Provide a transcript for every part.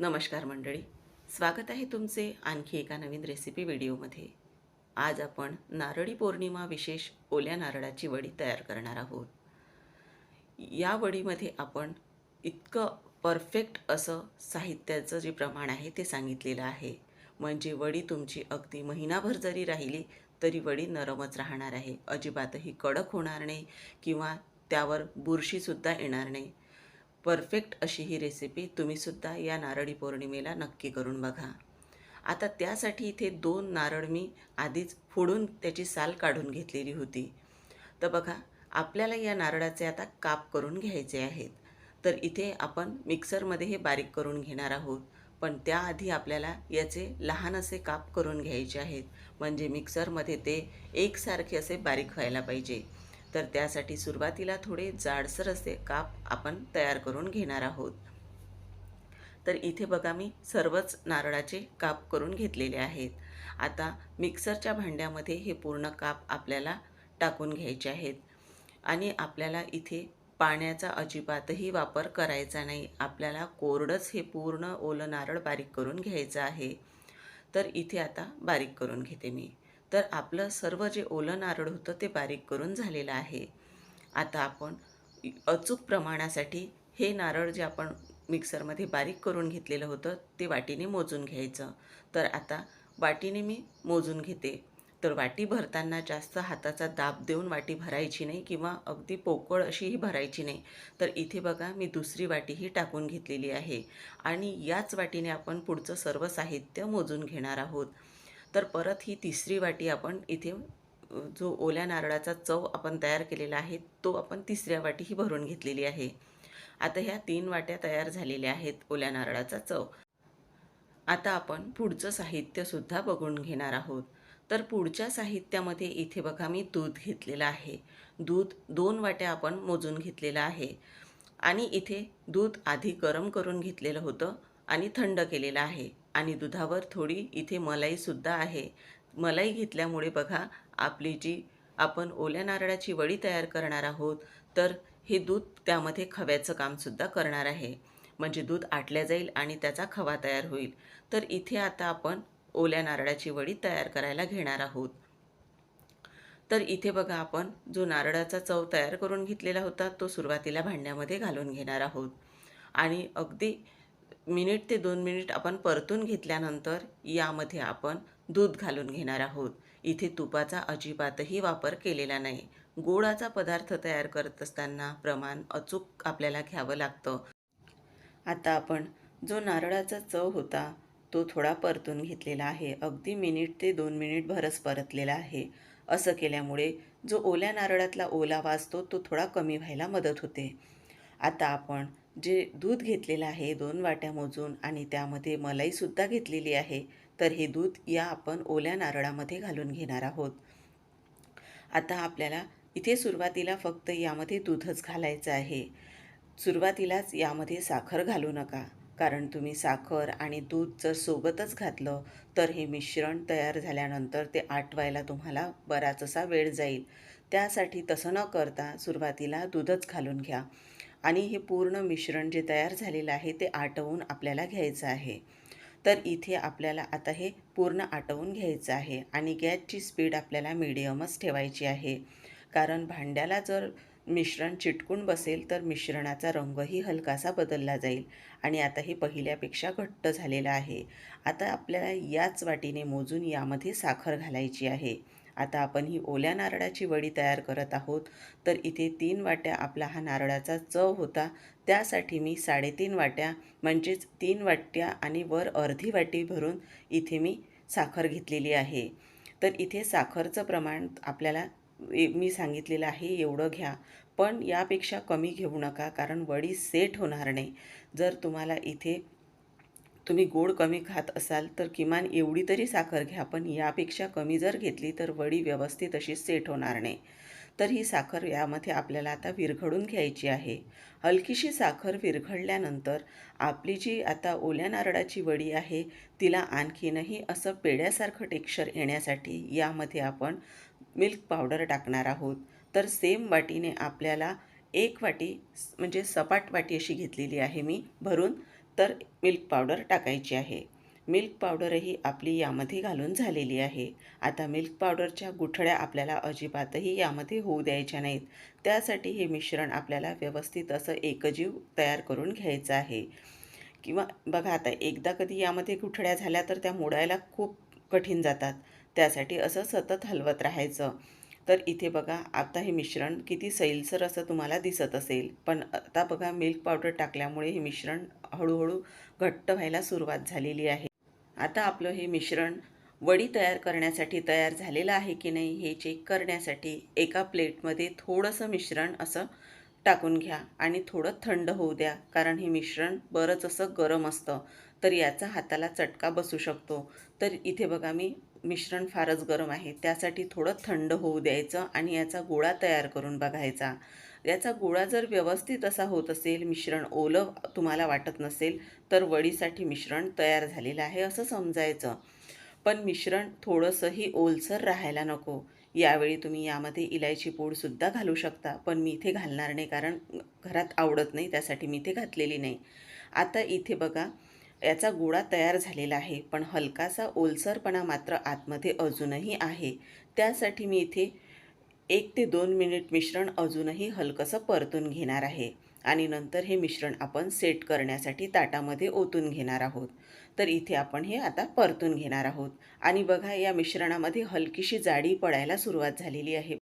नमस्कार मंडळी. स्वागत आहे तुमचे आणखी एका नवीन रेसिपी व्हिडिओमध्ये. आज आपण नारळी पौर्णिमा विशेष ओल्या नारळाची वडी तयार करणार आहोत. या वडीमध्ये आपण इतकं परफेक्ट असं साहित्याचं जे प्रमाण आहे ते सांगितलेलं आहे. म्हणजे वडी तुमची अगदी महिनाभर जरी राहिली तरी वडी नरमच राहणार आहे. अजिबातही कडक होणार नाही किंवा त्यावर बुरशीसुद्धा येणार नाही. परफेक्ट अशी ही रेसिपी तुम्हीसुद्धा या नारळी पौर्णिमेला नक्की करून बघा. आता त्यासाठी इथे दोन नारळ मी आधीच फोडून त्याची साल काढून घेतलेली होती. तर बघा आपल्याला या नारळाचे आता काप करून घ्यायचे आहेत. तर इथे आपण मिक्सरमध्ये हे बारीक करून घेणार आहोत. पण त्याआधी आपल्याला याचे लहान असे काप करून घ्यायचे आहेत. म्हणजे मिक्सरमध्ये ते एकसारखे असे बारीक व्हायला पाहिजे. तर त्यासाठी सुरुवातीला थोडे जाडसर असे काप आपण तयार करून घेणार आहोत. तर इथे बघा मी सर्वच नारळाचे काप करून घेतलेले आहेत. आता मिक्सरच्या भांड्यामध्ये हे पूर्ण काप आपल्याला टाकून घ्यायचे आहेत. आणि आपल्याला इथे पाण्याचा अजिबातही वापर करायचा नाही. आपल्याला कोरडंच हे पूर्ण ओलं नारळ बारीक करून घ्यायचं आहे. तर इथे आता बारीक करून घेते मी. तर आपलं सर्व जे ओलं नारळ होतं ते बारीक करून झालेलं आहे. आता आपण अचूक प्रमाणासाठी हे नारळ जे आपण मिक्सरमध्ये बारीक करून घेतलेलं होतं ते वाटीने मोजून घ्यायचं. तर आता वाटीने मी मोजून घेते. तर वाटी भरताना जास्त हाताचा दाब देऊन वाटी भरायची नाही किंवा अगदी पोकळ अशीही भरायची नाही. तर इथे बघा मी दुसरी वाटीही टाकून घेतलेली आहे. आणि याच वाटीने आपण पुढचं सर्व साहित्य मोजून घेणार आहोत. तर परत ही तिसरी वाटी आपण इथे जो ओल्या नारळाचा चव आपण तयार केलेला आहे तो आपण तिसऱ्या वाटीही भरून घेतलेली आहे. आता ह्या तीन वाट्या तयार झालेल्या आहेत ओल्या नारळाचा चव. आता आपण पुढचं साहित्यसुद्धा बघून घेणार आहोत. तर पुढच्या साहित्यामध्ये इथे बघा मी दूध घेतलेलं आहे. दूध दोन वाट्या आपण मोजून घेतलेलं आहे. आणि इथे दूध आधी गरम करून घेतलेलं होतं आणि थंड केलेलं आहे. आणि दुधावर थोडी इथे मलाईसुद्धा आहे. मलाई घेतल्यामुळे बघा आपली जी आपण ओल्या नारळाची वडी तयार करणार आहोत तर हे दूध त्यामध्ये खव्याचं कामसुद्धा करणार आहे. म्हणजे दूध आटल्या जाईल आणि त्याचा खवा तयार होईल. तर इथे आता आपण ओल्या नारळाची वडी तयार करायला घेणार आहोत. तर इथे बघा आपण जो नारळाचा चव तयार करून घेतलेला होता तो सुरुवातीला भांड्यामध्ये घालून घेणार आहोत. आणि अगदी मिनिट ते दोन मिनिट आपण परतून घेतल्यानंतर यामध्ये आपण दूध घालून घेणार आहोत. इथे तुपाचा अजिबातही वापर केलेला नाही. गोडाचा पदार्थ तयार करत असताना प्रमाण अचूक आपल्याला घ्यावं लागतं. आता आपण जो नारळाचा चव होता तो थोडा परतून घेतलेला आहे. अगदी मिनिट ते दोन मिनिट भरच परतलेला आहे. असं केल्यामुळे जो ओल्या नारळातला ओला वाजतो तो थोडा कमी व्हायला मदत होते. आता आपण जे दूध घेतलेलं आहे दोन वाट्या मोजून आणि त्यामध्ये मलाईसुद्धा घेतलेली आहे तर हे दूध या आपण ओल्या नारळामध्ये घालून घेणार आहोत. आता आपल्याला इथे सुरुवातीला फक्त यामध्ये दूधच घालायचं आहे. सुरुवातीलाच यामध्ये साखर घालू नका कारण तुम्ही साखर आणि दूध जर सोबतच घातलं तर हे मिश्रण तयार झाल्यानंतर ते आटवायला तुम्हाला बराच असा वेळ जाईल. त्यासाठी तसं न करता सुरुवातीला दूधच घालून घ्या. आणि हे पूर्ण मिश्रण जे तयार झालेलं आहे ते आटवून आपल्याला घ्यायचं आहे. तर इथे आपल्याला आता हे पूर्ण आटवून घ्यायचं आहे आणि गॅसची स्पीड आपल्याला मिडियमच ठेवायची आहे. कारण भांड्याला जर मिश्रण चिटकून बसेल तर मिश्रणाचा रंगही हलकासा बदलला जाईल आणि आता हे पहिल्यापेक्षा घट्ट झालेलं आहे. आता आपल्याला याच वाटीने मोजून यामध्ये साखर घालायची आहे. आता आपण ही ओल्या नारळाची वडी तयार करत आहोत. तर इथे तीन वाट्या आपला हा नारळाचा चव होता. त्यासाठी मी साडेतीन वाट्या म्हणजेच तीन वाट्या आणि वर अर्धी वाटी भरून इथे मी साखर घेतलेली आहे. तर इथे साखरचं प्रमाण आपल्याला मी सांगितलेलं आहे एवढं घ्या. पण यापेक्षा कमी घेऊ नका कारण वडी सेट होणार नाही. जर तुम्हाला इथे तुम्ही गोड कमी खात असाल तर किमान एवढी तरी साखर घ्या पण यापेक्षा कमी जर घेतली तर वडी व्यवस्थित अशी सेट होणार नाही. तर ही साखर यामध्ये आपल्याला आता विरघळून घ्यायची आहे. हलकीशी साखर विरघळल्यानंतर आपली जी आता ओल्या नारळाची वडी आहे तिला आणखीनही असं पेड्यासारखं टेक्स्चर येण्यासाठी यामध्ये आपण मिल्क पावडर टाकणार आहोत. तर सेम वाटीने आपल्याला एक वाटी म्हणजे सपाट वाटी अशी घेतलेली आहे मी भरून. तर मिल्क पावडर टाकायची आहे. मिल्क पावडरही आपली यामध्ये घालून झालेली आहे. आता मिल्क पावडरच्या गुठळ्या आपल्याला अजिबातही यामध्ये होऊ द्यायच्या नाहीत. त्यासाठी हे मिश्रण आपल्याला व्यवस्थित असं एकजीव तयार करून घ्यायचं आहे. किंवा बघा आता एकदा कधी यामध्ये गुठळ्या झाल्या तर त्या मोडायला खूप कठीण जातात. त्यासाठी असं सतत हलवत राहायचं. तर इथे बघा आता हे मिश्रण किती सैलसर असं तुम्हाला दिसत असेल. पण आता बघा मिल्क पावडर टाकल्यामुळे हे मिश्रण हळूहळू घट्ट व्हायला सुरुवात झालेली आहे. आता आपलं हे मिश्रण वडी तयार करण्यासाठी तयार झालेलं आहे की नाही हे चेक करण्यासाठी एका प्लेटमध्ये थोडंसं मिश्रण असं टाकून घ्या आणि थोडं थंड होऊ द्या कारण हे मिश्रण बरंच असं गरम असतं. तर याचा हाताला चटका बसू शकतो. तर इथे बघा मी मिश्रण फारच गरम आहे. त्यासाठी थोडं थंड होऊ द्यायचं आणि याचा गोळा तयार करून बघायचा. याचा गोळा जर व्यवस्थित असा होत असेल मिश्रण ओलं तुम्हाला वाटत नसेल तर वडीसाठी मिश्रण तयार झालेलं आहे असं समजायचं. पण मिश्रण थोडंसंही ओलसर राहायला नको. यावेळी तुम्ही यामध्ये इलायची पूडसुद्धा घालू शकता. पण मी इथे घालणार नाही कारण घरात आवडत नाही त्यासाठी मी इथे घातलेली नाही. आता इथे बघा याचा गोळा तयार झालेला आहे पण हलकासा ओलसरपणा मात्र आतमध्ये अजूनही आहे. त्यासाठी मी इथे एक ते दोन मिनिट मिश्रण अजूनही हलकंसं परतून घेणार आहे आणि नंतर हे मिश्रण आपण सेट करण्यासाठी ताटामध्ये ओतून घेणार आहोत. तर इथे आपण हे आता परतून घेणार आहोत आणि बघा या मिश्रणामध्ये हलकीशी जाडी पडायला सुरुवात झालेली आहे.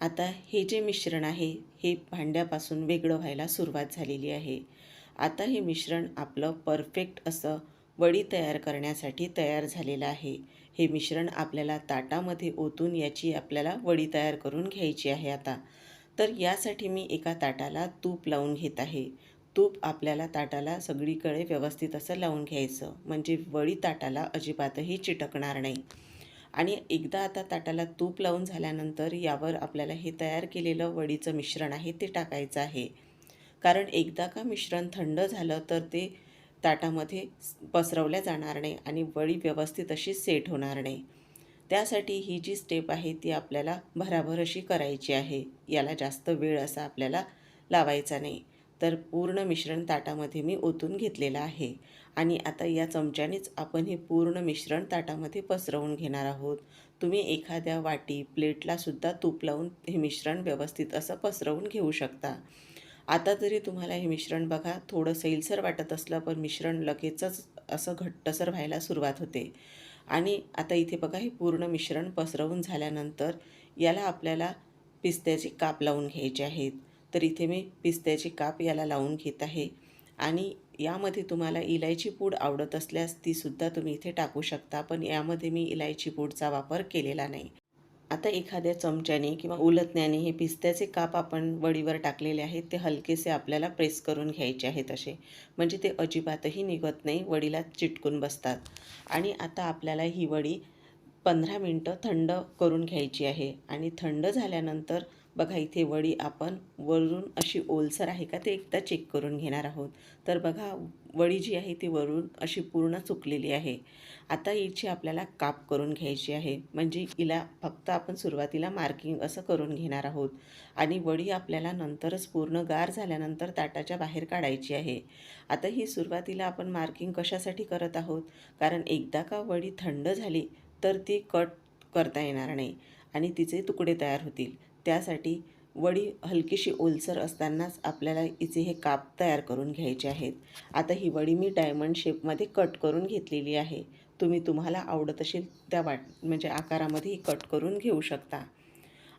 आता हे जे मिश्रण आहे हे भांड्यापासून वेगळं व्हायला सुरुवात झालेली आहे. आता हे मिश्रण आपलं परफेक्ट असं वडी तयार करण्यासाठी तयार झालेलं आहे. हे मिश्रण आपल्याला ताटामध्ये ओतून याची आपल्याला वडी तयार करून घ्यायची आहे आता. तर यासाठी मी एका ताटाला तूप लावून घेत आहे. तूप आपल्याला ताटाला सगळीकडे व्यवस्थित असं लावून घ्यायचं. म्हणजे वडी ताटाला अजिबातही चिटकणार नाही. आणि एकदा आता ताटाला तूप लावून झाल्यानंतर यावर आपल्याला हे तयार केलेलं वडीचं मिश्रण आहे ते टाकायचं आहे. कारण एकदा का मिश्रण थंड झालं तर ते ताटामध्ये पसरवल्या जाणार नाही आणि वडी व्यवस्थित अशी सेट होणार नाही. त्यासाठी ही जी स्टेप आहे ती आपल्याला भराभर अशी करायची आहे. याला जास्त वेळ असा आपल्याला लावायचा नाही. तर पूर्ण मिश्रण ताटामध्ये मी ओतून घेतलेलं आहे. आणि आता या चमच्यानेच आपण हे पूर्ण मिश्रण ताटामध्ये पसरवून घेणार आहोत. तुम्ही एखाद्या वाटी प्लेटलासुद्धा तूप लावून हे मिश्रण व्यवस्थित असं पसरवून घेऊ शकता. आता जरी तुम्हाला हे मिश्रण बघा थोडं सैलसर वाटत असलं पण मिश्रण लगेचच असं घट्टसर व्हायला सुरुवात होते. आणि आता इथे बघा हे पूर्ण मिश्रण पसरवून झाल्यानंतर याला आपल्याला पिस्त्याचे काप लावून घ्यायचे आहेत. तर इथे मी पिस्त्याचे काप याला लावून घेत आहे. आणि यामध्ये तुम्हाला इलायची पूड आवडत असल्यास तीसुद्धा तुम्ही इथे टाकू शकता पण यामध्ये मी इलायची पूडचा वापर केलेला नाही. आता एखाद्या चमच्याने किंवा उलटण्याने हे पिस्त्याचे काप आपण वडीवर टाकलेले आहेत ते हलकेसे आपल्याला प्रेस करून घ्यायचे आहेत असे. म्हणजे ते अजिबातही निघत नाही वडीला चिटकून बसतात. आणि आता आपल्याला ही वडी पंधरा मिनटं थंड करून घ्यायची आहे. आणि थंड झाल्यानंतर बघा इथे वडी आपण वरून अशी ओलसर आहे का ते एकदा चेक करून घेणार आहोत. तर बघा वडी जी आहे ती वरून अशी पूर्ण चुकलेली आहे. आता हिची आपल्याला काप करून घ्यायची आहे. म्हणजे हिला फक्त आपण सुरुवातीला मार्किंग असं करून घेणार आहोत. आणि वडी आपल्याला नंतरच पूर्ण गार झाल्यानंतर ताटाच्या बाहेर काढायची आहे. आता ही सुरुवातीला आपण मार्किंग कशासाठी करत आहोत? कारण एकदा का वडी थंड झाली तर ती कट करता येणार नाही. आणि तिचे तुकडे तयार होतील. त्यासाठी वडी हलकीशी ओलसर असतानाच आपल्याला हिचे हे काप तयार करून घ्यायचे आहेत. आता ही वडी मी डायमंड शेपमध्ये कट करून घेतलेली आहे. तुम्ही तुम्हाला आवडत असेल त्या वाट म्हणजे आकारामध्ये ही कट करून घेऊ शकता.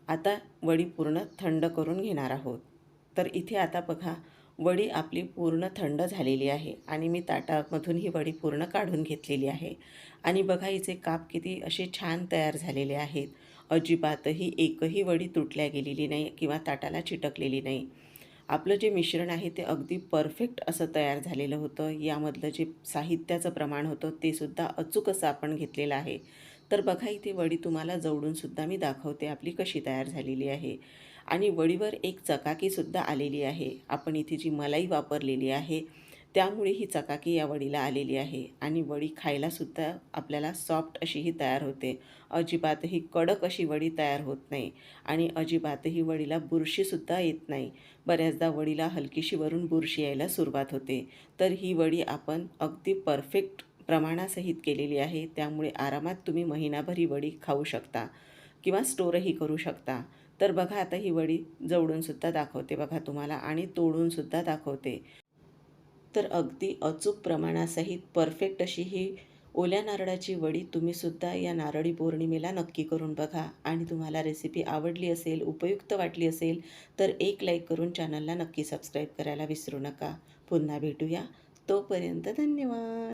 आता वडी पूर्ण थंड करून घेणार आहोत. तर इथे आता बघा वडी आपली पूर्ण थंड झालेली आहे आणि मी ताटामधून ही वडी पूर्ण काढून घेतलेली आहे. आणि बघा हिचे काप किती असे छान तयार झालेले आहेत. अजिबातही एकही वडी तुटल्या गेलेली नाही किंवा ताटाला चिटकलेली नाही. आपलं जे मिश्रण आहे ते अगदी परफेक्ट असं तयार झालेलं होतं. यामधलं जे साहित्याचं प्रमाण होतं ते सुद्धा अचूक असं आपण घेतलेलं आहे. तर बघा इथे वडी तुम्हाला जवळूनसुद्धा मी दाखवते आपली कशी तयार झालेली आहे. आणि वडीवर एक चकाकीसुद्धा आलेली आहे. आपण इथे जी मलाई वापरलेली आहे त्यामुळे ही चकाकी या वडीला आलेली आहे आणि वडी खायलासुद्धा आपल्याला सॉफ्ट अशी ही तयार होते. अजिबातही कडक अशी वडी तयार होत नाही आणि अजिबातही वडीला बुरशीसुद्धा येत नाही. बऱ्याचदा वडीला हलकीशी वरून बुरशी यायला सुरुवात होते. तर ही वडी आपण अगदी परफेक्ट प्रमाणासहित केलेली आहे. त्यामुळे आरामात तुम्ही महिनाभर ही वडी खाऊ शकता किंवा स्टोरही करू शकता. तर बघा आता ही वडी जवळूनसुद्धा दाखवते बघा तुम्हाला आणि तोडूनसुद्धा दाखवते. तर अगदी अचूक प्रमाणासहित परफेक्ट अशी ही ओल्या नारळाची वडी तुम्हीसुद्धा या नारळी पौर्णिमेला नक्की करून बघा. आणि तुम्हाला रेसिपी आवडली असेल उपयुक्त वाटली असेल तर एक लाईक करून चॅनलला नक्की सबस्क्राईब करायला विसरू नका. पुन्हा भेटूया. तोपर्यंत धन्यवाद.